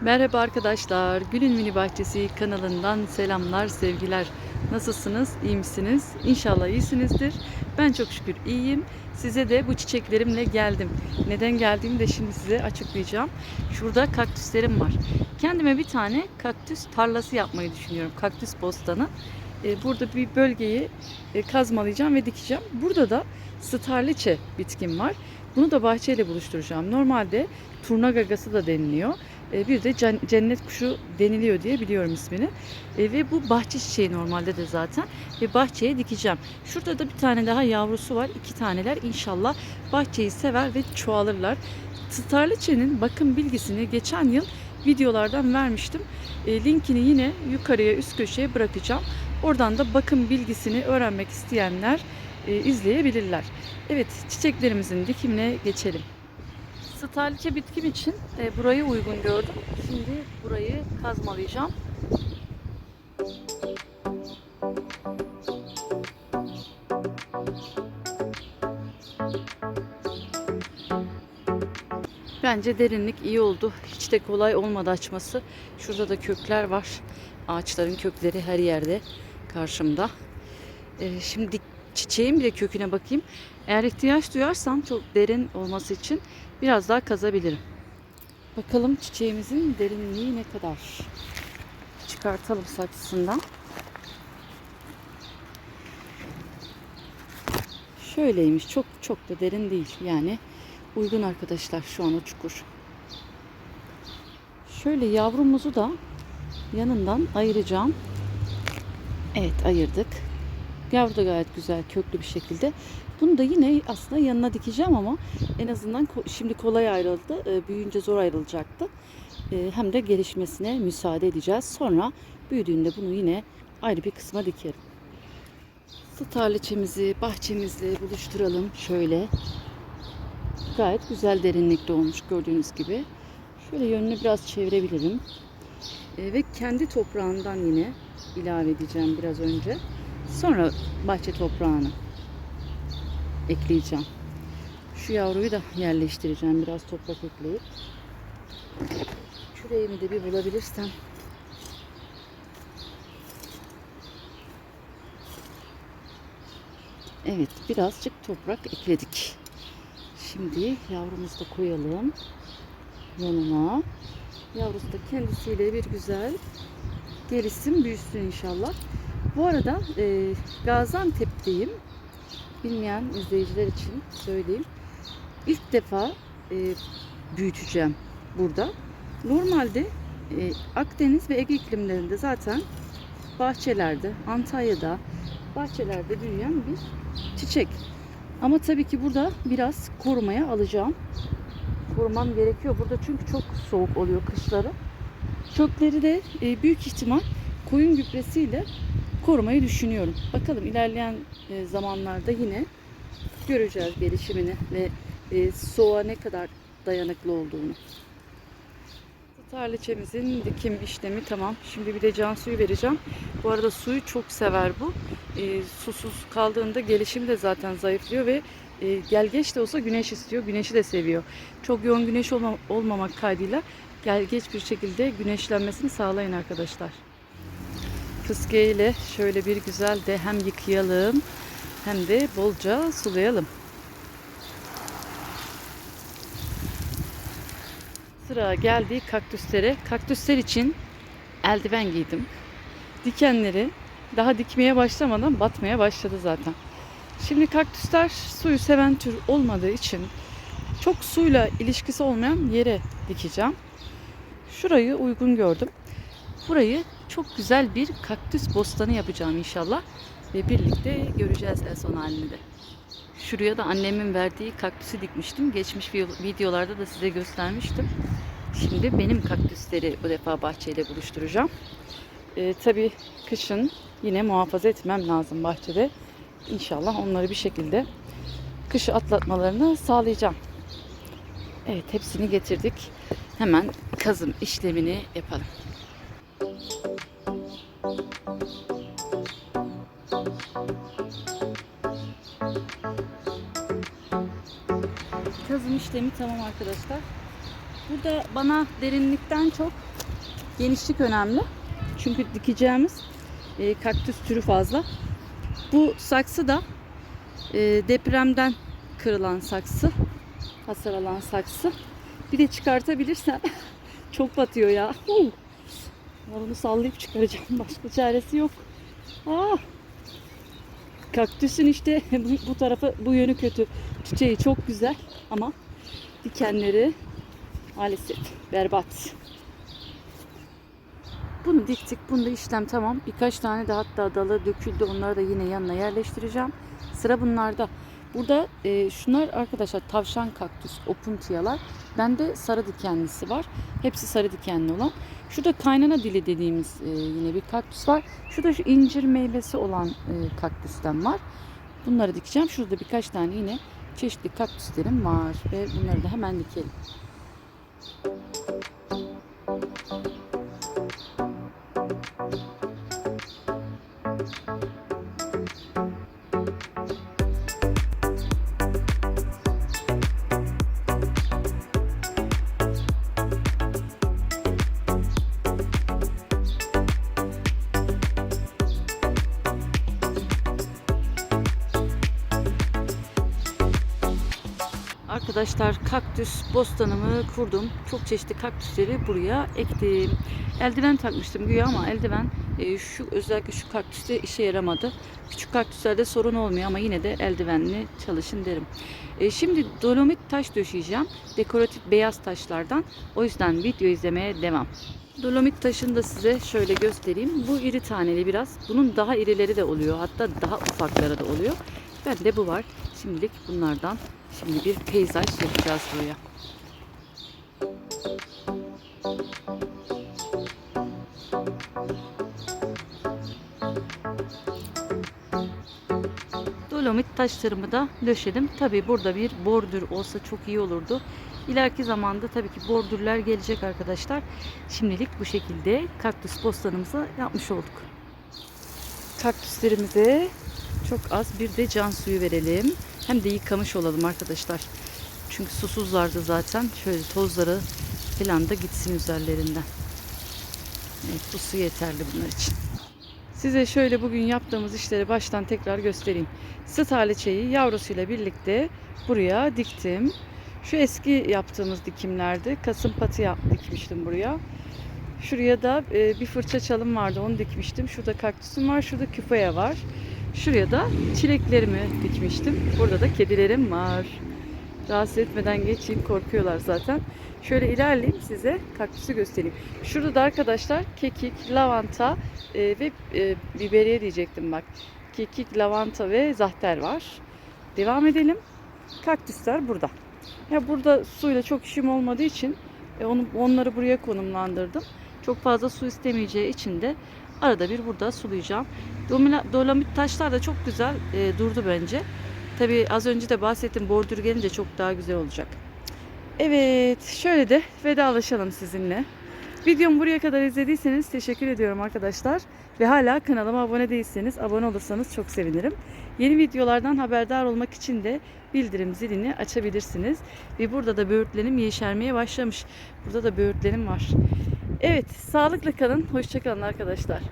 Merhaba arkadaşlar. Gül'ün Mini Bahçesi kanalından selamlar, sevgiler. Nasılsınız? İyi misiniz? İnşallah iyisinizdir. Ben çok şükür iyiyim. Size de bu çiçeklerimle geldim. Neden geldiğimi de şimdi size açıklayacağım. Şurada kaktüslerim var. Kendime bir tane kaktüs tarlası yapmayı düşünüyorum. Kaktüs bostanı. Ee, Burada bir bölgeyi e, kazmalayacağım ve dikeceğim. Burada da starliçe bitkim var. Bunu da bahçeyle buluşturacağım. Normalde turna gagası da deniliyor. E, Bir de cennet kuşu deniliyor diye biliyorum ismini. E, Ve bu bahçe çiçeği normalde de zaten. Ve bahçeye dikeceğim. Şurada da bir tane daha yavrusu var. iki taneler inşallah bahçeyi sever ve çoğalırlar. Starliçe'nin bakım bilgisini geçen yıl videolardan vermiştim. E, Linkini yine yukarıya üst köşeye bırakacağım. Oradan da bakım bilgisini öğrenmek isteyenler izleyebilirler. Evet çiçeklerimizin dikimine geçelim. Starliçe bitkim için e, burayı uygun gördüm. Şimdi burayı kazmalayacağım. Bence derinlik iyi oldu. Hiç de kolay olmadı açması. Şurada da kökler var. Ağaçların kökleri her yerde karşımda. E, şimdi çiçeğin bile köküne bakayım. Eğer ihtiyaç duyarsam çok derin olması için biraz daha kazabilirim. Bakalım çiçeğimizin derinliği ne kadar. Çıkartalım saksısından. Şöyleymiş. Çok çok da derin değil. Yani uygun arkadaşlar şu an o çukur. Şöyle yavrumuzu da yanından ayıracağım. Evet ayırdık. Yavru da gayet güzel köklü bir şekilde. Bunu da yine aslında yanına dikeceğim ama en azından şimdi kolay ayrıldı. Ee, Büyüyünce zor ayrılacaktı. Ee, Hem de gelişmesine müsaade edeceğiz. Sonra büyüdüğünde bunu yine ayrı bir kısma dikerim. Starliçemizi bahçemizle buluşturalım. Şöyle. Gayet güzel derinlikte olmuş gördüğünüz gibi. Şöyle yönünü biraz çevirebilirim. Ee, Ve kendi toprağından yine ilave edeceğim biraz önce. Sonra bahçe toprağını ekleyeceğim. Şu yavruyu da yerleştireceğim biraz toprak ekleyip. Küreğimi de bir bulabilirsem. Evet birazcık toprak ekledik. Şimdi yavrumuzu da koyalım yanına. Yavrusu da kendisiyle bir güzel gelişsin büyüsün inşallah. Bu arada e, Gaziantep'teyim. Bilmeyen izleyiciler için söyleyeyim. İlk defa e, büyüteceğim burada. Normalde e, Akdeniz ve Ege iklimlerinde zaten bahçelerde, Antalya'da bahçelerde büyüyen bir çiçek. Ama tabii ki burada biraz korumaya alacağım. Korumam gerekiyor burada çünkü çok soğuk oluyor kışları. Kökleri de e, büyük ihtimal koyun gübresiyle korumayı düşünüyorum. Bakalım ilerleyen e, zamanlarda yine göreceğiz gelişimini ve e, soğuğa ne kadar dayanıklı olduğunu. Tarliçemizin dikim işlemi tamam. Şimdi bir de can suyu vereceğim. Bu arada suyu çok sever bu. E, susuz kaldığında gelişimi de zaten zayıflıyor ve e, gelgeç de olsa güneş istiyor. Güneşi de seviyor. Çok yoğun güneş olma, olmamak kaydıyla gelgeç bir şekilde güneşlenmesini sağlayın arkadaşlar. Fıskiye ile şöyle bir güzel de hem yıkayalım hem de bolca sulayalım. Sıra geldi kaktüslere. Kaktüsler için eldiven giydim. Dikenleri daha dikmeye başlamadan batmaya başladı zaten. Şimdi kaktüsler suyu seven tür olmadığı için çok suyla ilişkisi olmayan yere dikeceğim. Şurayı uygun gördüm. Burayı çok güzel bir kaktüs bostanı yapacağım inşallah. Ve birlikte göreceğiz en son halini de. Şuraya da annemin verdiği kaktüsü dikmiştim. Geçmiş vi- videolarda da size göstermiştim. Şimdi benim kaktüsleri bu defa bahçeyle buluşturacağım. Ee, tabii kışın yine muhafaza etmem lazım bahçede. İnşallah onları bir şekilde kışı atlatmalarını sağlayacağım. Evet hepsini getirdik. Hemen kazım işlemini yapalım. İşlemi tamam arkadaşlar. Burada bana derinlikten çok genişlik önemli. Çünkü dikeceğimiz e, kaktüs türü fazla. Bu saksı da e, depremden kırılan saksı. Hasar alan saksı. Bir de çıkartabilirsem çok batıyor ya. Onu sallayıp çıkaracağım. Başka çaresi yok. Ah. Kaktüsün işte bu, bu tarafı bu yönü kötü. Çiçeği çok güzel ama dikenleri maalesef berbat. Bunu diktik. Bunda işlem tamam. Birkaç tane de hatta dalı döküldü. Onları da yine yanına yerleştireceğim. Sıra bunlarda. Burada e, şunlar arkadaşlar tavşan kaktüs, opuntiyalar. Bende sarı dikenlisi var. Hepsi sarı dikenli olan. Şurada kaynana dili dediğimiz e, yine bir kaktüs var. Şurada şu incir meyvesi olan e, kaktüsten var. Bunları dikeceğim. Şurada birkaç tane yine çeşitli kaktüslerim var ve bunları da hemen dikelim. Arkadaşlar kaktüs bostanımı kurdum. Çok çeşitli kaktüsleri buraya ektim. Eldiven takmıştım güya ama eldiven e, şu özellikle şu kaktüste işe yaramadı. Küçük kaktüslerde sorun olmuyor ama yine de eldivenli çalışın derim. E, şimdi dolomit taş döşeyeceğim. Dekoratif beyaz taşlardan. O yüzden video izlemeye devam. Dolomit taşını da size şöyle göstereyim. Bu iri taneli biraz. Bunun daha irileri de oluyor. Hatta daha ufakları da oluyor. Bende bu var. Şimdilik bunlardan şimdi bir peyzaj yapacağız buraya. Dolomit taşlarımı da döşedim. Tabi burada bir bordür olsa çok iyi olurdu. İleriki zamanda tabii ki bordürler gelecek arkadaşlar. Şimdilik bu şekilde kaktüs bostanımızı yapmış olduk. Kaktüslerimize çok az bir de can suyu verelim. Hem de yıkamış olalım arkadaşlar. Çünkü susuzlardı zaten. Şöyle tozları falan da gitsin üzerlerinden. Evet, bu su yeterli bunlar için. Size şöyle bugün yaptığımız işleri baştan tekrar göstereyim. Sıt haliçeyi yavrusuyla birlikte buraya diktim. Şu eski yaptığımız dikimlerdi. Kasım patı dikmiştim buraya. Şuraya da e, bir fırça çalım vardı onu dikmiştim. Şurada kaktüsüm var, şurada küpeye var. Şuraya da çileklerimi dikmiştim. Burada da kedilerim var. Rahatsız etmeden geçeyim korkuyorlar zaten. Şöyle ilerleyeyim size kaktüsü göstereyim. Şurada da arkadaşlar kekik, lavanta e, ve e, biberiye diyecektim bak. Kekik, lavanta ve zahter var. Devam edelim. Kaktüsler burada. Ya burada suyla çok işim olmadığı için e, onu, onları buraya konumlandırdım. Çok fazla su istemeyeceği için de arada bir burada sulayacağım. Dolomit taşlar da çok güzel e, durdu bence. Tabii az önce de bahsettim bordür gelince çok daha güzel olacak. Evet şöyle de vedalaşalım sizinle. Videomu buraya kadar izlediyseniz teşekkür ediyorum arkadaşlar. Ve hala kanalıma abone değilseniz abone olursanız çok sevinirim. Yeni videolardan haberdar olmak için de bildirim zilini açabilirsiniz. Ve burada da böğürtlerim yeşermeye başlamış. Burada da böğürtlerim var. Evet sağlıkla kalın. Hoşçakalın arkadaşlar.